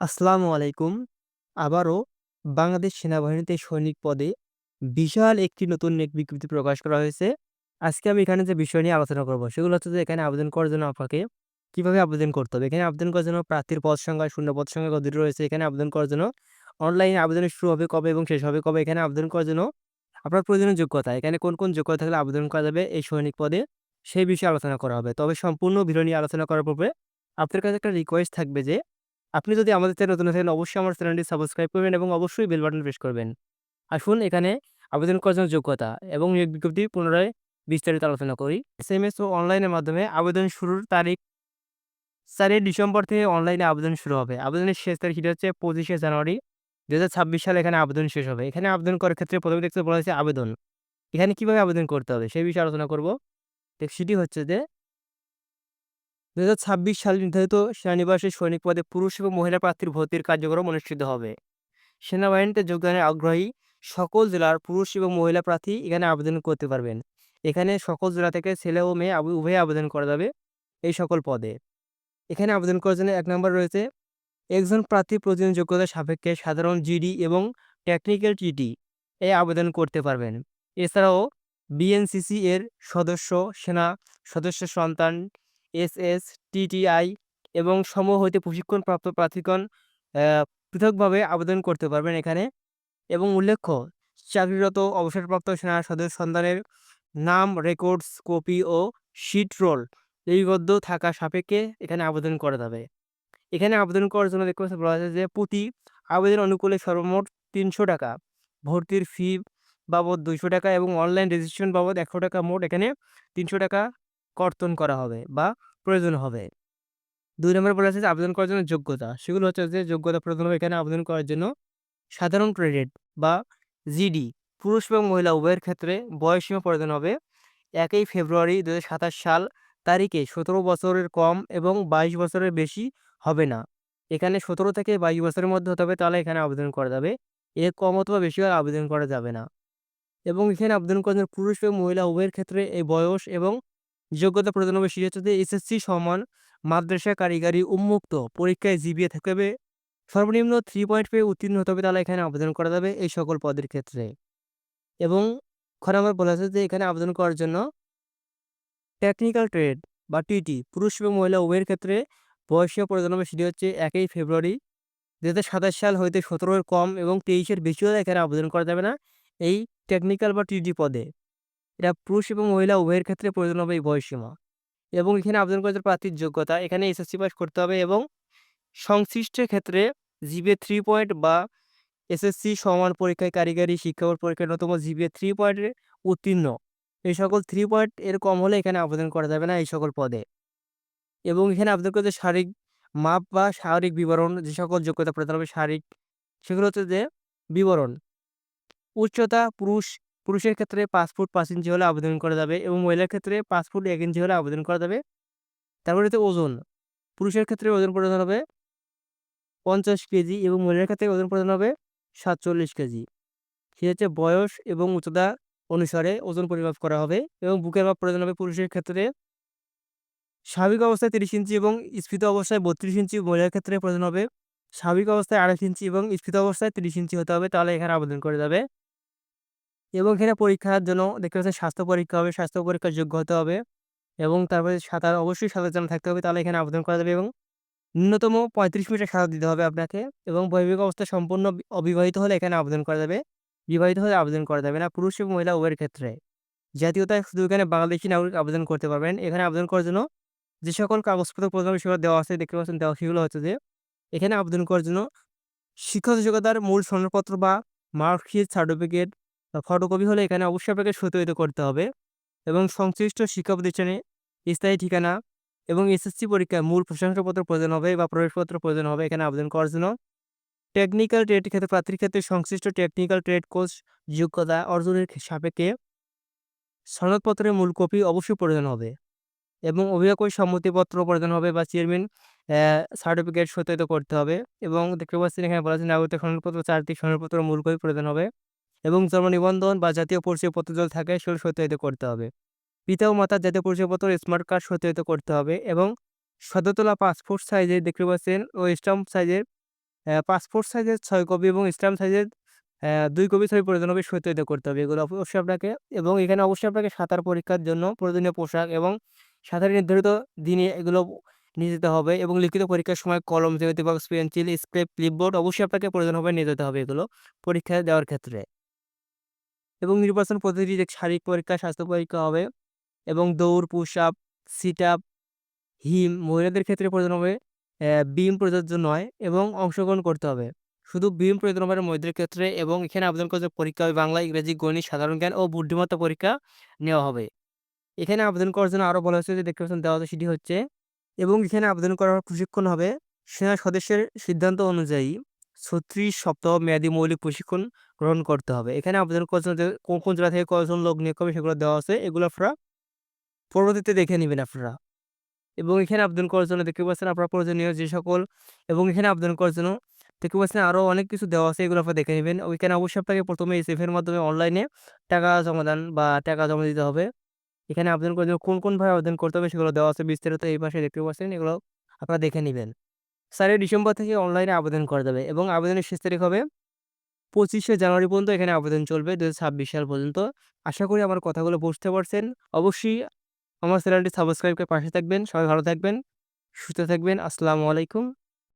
আসসালামু আলাইকুম। আবারও বাংলাদেশ সেনাবাহিনীতে সৈনিক পদে বিশাল একটি নতুন নিয়োগ বিজ্ঞপ্তি প্রকাশ করা হয়েছে। আজকে আমি এখানে যে বিষয় নিয়ে আলোচনা করব সেগুলো হচ্ছে যে এখানে আবেদন করার জন্য আপনাকে কীভাবে আবেদন করতে হবে। এখানে আবেদন করার জন্য প্রার্থীর পদ সংখ্যা, শূন্য পদ সংখ্যা কতটি রয়েছে। এখানে আবেদন করার জন্য অনলাইনে আবেদন শুরু হবে কবে এবং শেষ হবে কবে। এখানে আবেদন করার জন্য আপনার প্রয়োজনীয় যোগ্যতা, এখানে কোন, কোন যোগ্যতা থাকলে আবেদন করা যাবে এই সৈনিক পদে সেই বিষয়ে আলোচনা করা হবে। তবে সম্পূর্ণ ভিডিও নিয়ে আলোচনা করার পূর্বে আপনার কাছে একটা রিকোয়েস্ট থাকবে যে আপনি যদি আমাদের চ্যানেলে নতুন থাকেন, অবশ্যই আমার চ্যানেলটি সাবস্ক্রাইব করবেন এবং অবশ্যই বেল বাটন প্রেস করবেন। আসুন এখানে আবেদন করার জন্য যোগ্যতা এবং নিয়োগ বিজ্ঞপ্তি পুনরায় বিস্তারিত আলোচনা করি। এসএমএস ও অনলাইনের মাধ্যমে আবেদন শুরুর তারিখ ৪ ডিসেম্বর থেকে অনলাইনে আবেদন শুরু হবে। আবেদনের শেষ তারিখ সেটা হচ্ছে ২৫শে জানুয়ারি ২০২৬ সালে এখানে আবেদন শেষ হবে। এখানে আবেদন করার ক্ষেত্রে প্রথমে দেখতে বলা হয়েছে আবেদন। এখানে কীভাবে আবেদন করতে হবে সেই বিষয়ে আলোচনা করব। সেটি হচ্ছে যে ২০২৬ সালে নির্ধারিত সেনানিবাসে সৈনিক পদে পুরুষ এবং মহিলা প্রার্থীর ভর্তির কার্যক্রম অনুষ্ঠিত হবে। সেনাবাহিনীতে যোগদানের আগ্রহী সকল জেলার পুরুষ এবং মহিলা প্রার্থী এখানে আবেদন করতে পারবেন। এখানে সকল জেলা থেকে ছেলে ও মেয়ে উভয়ে আবেদন করা যাবে এই সকল পদে। এখানে আবেদন করার জন্য এক নম্বর রয়েছে একজন প্রার্থী প্রয়োজনীয় যোগ্যতা সাপেক্ষে সাধারণ জিডি এবং টেকনিক্যাল টিটি এ আবেদন করতে পারবেন। এছাড়াও বিএনসিসি এর সদস্য, সেনা সদস্য সন্তান, এসএস, টিটিআই এবং সমূহ হইতে প্রশিক্ষণপ্রাপ্ত প্রার্থীগণ পৃথকভাবে আবেদন করতে পারবেন এখানে এবং উল্লেখ্য চাকরিরত অবসরপ্রাপ্ত সেনা সদস্য সন্তানের নাম, রেকর্ডস কপি ও শিট রোল লিপিবদ্ধ থাকা সাপেক্ষে এখানে আবেদন করা যাবে। এখানে আবেদন করার জন্য দেখতে বলা হয়েছে যে প্রতি আবেদন অনুকূলে সর্বমোট তিনশো টাকা ভর্তির ফি বাবদ দুইশো টাকা এবং অনলাইন রেজিস্ট্রেশন বাবদ একশো টাকা মোট এখানে তিনশো টাকা কর্তন করা হবে বা প্রয়োজন হবে। দুই নম্বর বলা আছে আবেদন করার জন্য যোগ্যতা। সেগুলো হচ্ছে যে যোগ্যতা প্রয়োজন হবে এখানে আবেদন করার জন্য সাধারণ ক্রেডিট বা জিডি পুরুষ এবং মহিলা, উভয়ের ক্ষেত্রে বয়সসীমা প্রয়োজন হবে একই ফেব্রুয়ারি ২০২৭ সাল তারিখে ১৭ বছরের কম এবং ২২ বছরের বেশি হবে না। এখানে ১৭ থেকে ২২ বছরের মধ্যে হতে হবে, তাহলে এখানে আবেদন করা যাবে। এর কম অথবা বেশি হলে আবেদন করা যাবে না। এবং এখানে আবেদন করার জন্য পুরুষ এবং মহিলা, উভয়ের ক্ষেত্রে এই বয়স এবং যোগ্যতা প্রয়োজন হবে যে এসএসসি সমান মাদ্রাসা কারিগরি উন্মুক্ত, পরীক্ষায় জিপিএ থাকতে হবে সর্বনিম্ন থ্রি পয়েন্ট পেয়ে উত্তীর্ণ হতে হবে তাহলে এখানে আবেদন করা যাবে এই সকল পদের ক্ষেত্রে। এবং খ নম্বরে বলা আছে যে এখানে আবেদন করার জন্য টেকনিক্যাল ট্রেড বা টিটি পুরুষ এবং মহিলা উভয়ের ক্ষেত্রে বয়সীয় প্রয়োজন হবে সেটি হচ্ছে একই ফেব্রুয়ারি ২০২৭ সাল হইতে ১৭ এর কম এবং ২৩ এর বেশি হলে এখানে আবেদন করা যাবে না এই টেকনিক্যাল বা টিটি পদে। এটা পুরুষ এবং মহিলা উভয়ের ক্ষেত্রে প্রয়োজন হবে এই বয়সসীমা। এবং এখানে আবেদন জন্য প্রার্থীর যোগ্যতা, এখানে এসএসসি পাস করতে হবে এবং সংশ্লিষ্ট ক্ষেত্রে জিপিএ 3 পয়েন্ট বা এসএসসি সমান পরীক্ষায় কারিগরি শিক্ষা বোর্ড পরীক্ষায় ন্যূনতম জিপিএ 3 পয়েন্টে উত্তীর্ণ। এই সকল থ্রি পয়েন্ট এর কম হলে এখানে আবেদন করা যাবে না এই সকল পদে। এবং এখানে আবেদন করতে শারীরিক মাপ বা শারীরিক বিবরণ, যে সকল যোগ্যতা প্রদান হবে শারীরিক, সেগুলো হচ্ছে যে বিবরণ। উচ্চতা, পুরুষ পুরুষের ক্ষেত্রে পাঁচ ফুট পাঁচ ইঞ্চি হলে আবেদন করা যাবে এবং মহিলার ক্ষেত্রে পাঁচ ফুট এক ইঞ্চি হলে আবেদন করা যাবে। তারপরে হচ্ছে ওজন। পুরুষের ক্ষেত্রে ওজন প্রদান হবে ৫০ কেজি এবং মহিলার ক্ষেত্রে ওজন প্রদান হবে ৪৭ কেজি। সেটা হচ্ছে বয়স এবং উচ্চতা অনুসারে ওজন পরিমাপ করা হবে এবং বুকের মাপ প্রয়োজন হবে পুরুষের ক্ষেত্রে স্বাভাবিক অবস্থায় ৩০ ইঞ্চি এবং স্ফীত অবস্থায় ৩২ ইঞ্চি, মহিলার ক্ষেত্রে প্রয়োজন হবে স্বাভাবিক অবস্থায় আড়াইশ ইঞ্চি এবং স্ফীত অবস্থায় ৩০ ইঞ্চি হতে হবে, তাহলে এখানে আবেদন করা যাবে। এবং এখানে পরীক্ষার জন্য দেখতে পাচ্ছেন স্বাস্থ্য পরীক্ষা হবে, স্বাস্থ্য পরীক্ষার যোগ্য হতে হবে এবং তারপরে সাঁতার অবশ্যই সাঁতার জানা থাকতে হবে তাহলে এখানে আবেদন করা যাবে এবং ন্যূনতম ৩৫ মিটার সাঁতার দিতে হবে আপনাকে এবং বৈবাহিক অবস্থা সম্পূর্ণ অবিবাহিত হলে এখানে আবেদন করা যাবে। বিবাহিত হলে আবেদন করা যাবে না পুরুষ এবং মহিলা উভয়ের ক্ষেত্রে। জাতীয়তা শুধু এখানে বাংলাদেশী নাগরিক আবেদন করতে পারবেন। এখানে আবেদন করার জন্য যে সকল কাগজপত্র হবে সেগুলো দেওয়া আছে দেখতে পাচ্ছেন দেওয়া সেগুলো হচ্ছে যে এখানে আবেদন করার জন্য শিক্ষাগত যোগ্যতার মূল সনদপত্র বা মার্কশিট সার্টিফিকেট ফটোকপি হলে এখানে অবশ্যই আপনাকে সত্যায়িত করতে হবে এবং সংশ্লিষ্ট শিক্ষা প্রতিষ্ঠানে স্থায়ী ঠিকানা এবং এসএসসি পরীক্ষায় মূল প্রশংসাপত্র প্রয়োজন হবে বা প্রবেশপত্র প্রয়োজন হবে এখানে আবেদন করার জন্য। টেকনিক্যাল ট্রেড ক্ষেত্রে প্রার্থীর ক্ষেত্রে সংশ্লিষ্ট টেকনিক্যাল ট্রেড কোর্স যোগ্যতা অর্জনের সাপেক্ষে সনদপত্রের মূল কপি অবশ্যই প্রয়োজন হবে এবং অভিভাবকের সম্মতিপত্র প্রয়োজন হবে বা চেয়ারম্যান সার্টিফিকেট সত্যায়িত করতে হবে এবং দেখতে পাচ্ছেন এখানে বলা আছে নাগরিকত্ব সনদপত্র, চারটি সনদপত্র মূল কপি প্রয়োজন হবে এবং জন্ম নিবন্ধন বা জাতীয় পরিচয়পত্র যদি থাকে সেগুলো সত্যায়িত করতে হবে। পিতা ও মাতার জাতীয় পরিচয়পত্র স্মার্ট কার্ড সত্যায়িত করতে হবে এবং সদ্য তোলা পাসপোর্ট সাইজের দেখতে পাচ্ছেন ও স্ট্যাম্প সাইজের পাসপোর্ট সাইজের ছয় কপি এবং স্ট্যাম্প সাইজের দুই কপি ছবি প্রয়োজন হবে সত্যায়িত করতে হবে এগুলো অবশ্যই আপনাকে এবং এখানে অবশ্যই আপনাকে সাঁতার পরীক্ষার জন্য প্রয়োজনীয় পোশাক এবং সাঁতারের নির্ধারিত দিনে এগুলো নিয়ে যেতে হবে এবং লিখিত পরীক্ষার সময় কলম, জ্যামিতি বক্স, পেন্সিল, স্কেল, ক্লিপবোর্ড অবশ্যই আপনাকে প্রয়োজন হবে নিয়ে যেতে হবে এগুলো পরীক্ষা দেওয়ার ক্ষেত্রে। এবং নির্বাচন পদ্ধতি যে শারীরিক পরীক্ষা, স্বাস্থ্য পরীক্ষা হবে এবং দৌড়, পুশ আপ, সিট আপ, হিম মহিলাদের ক্ষেত্রে প্রয়োজন হবে বিম প্রযোজ্য নয় এবং অংশগ্রহণ করতে হবে। শুধু বিম প্রয়োজন হবে মহিলাদের ক্ষেত্রে এবং এখানে আবেদন করতে পরীক্ষা হবে বাংলা, ইংরেজি, গণিত, সাধারণ জ্ঞান ও বুদ্ধিমত্তা পরীক্ষা নেওয়া হবে। এখানে আবেদন করার জন্য আরও বলা হয়েছে যে দেখতে পাচ্ছেন দেওয়া সেটি হচ্ছে এবং এখানে আবেদন করার প্রশিক্ষণ হবে সেনা সদস্যের সিদ্ধান্ত অনুযায়ী ৩৬ সপ্তাহ মেয়াদী মৌলিক প্রশিক্ষণ গ্রহণ করতে হবে। এখানে আবেদন যে কোন, কোন জেলা থেকে কয়জন লোক নিয়োগ করবে সেগুলো দেওয়া আছে। এগুলো আপনারা পরবর্তীতে দেখে নিবেন আপনারা। এবং এখানে আবেদন করার জন্য দেখতে পাচ্ছেন আপনারা প্রয়োজনীয় যে সকল এবং এখানে আবেদন করার জন্য দেখতে পাচ্ছেন আরও অনেক কিছু দেওয়া আছে এগুলো আপনারা দেখে নিবেন। ওইখানে অবশ্যই আপনাকে প্রথমে এসএফের মাধ্যমে অনলাইনে টাকা জমা দান বা টাকা জমা দিতে হবে। এখানে আবেদন করার জন্য কোন, কোনভাবে আবেদন করতে হবে সেগুলো দেওয়া আছে বিস্তারিত এই পাশে দেখতে পাচ্ছেন এগুলো আপনারা দেখে নিবেন। ৪ ডিসেম্বর থেকে অনলাইনে আবেদন করা যাবে এবং আবেদনের শেষ তারিখ হবে ২৫শে জানুয়ারি পর্যন্ত এখানে আবেদন চলবে দু হাজার ছাব্বিশ সাল পর্যন্ত। আশা করি আমার কথাগুলো বুঝতে পারছেন। অবশ্যই আমার চ্যানেলটি সাবস্ক্রাইব করে পাশে থাকবেন। সবাই ভালো থাকবেন, সুস্থ থাকবেন। আসসালামু আলাইকুম।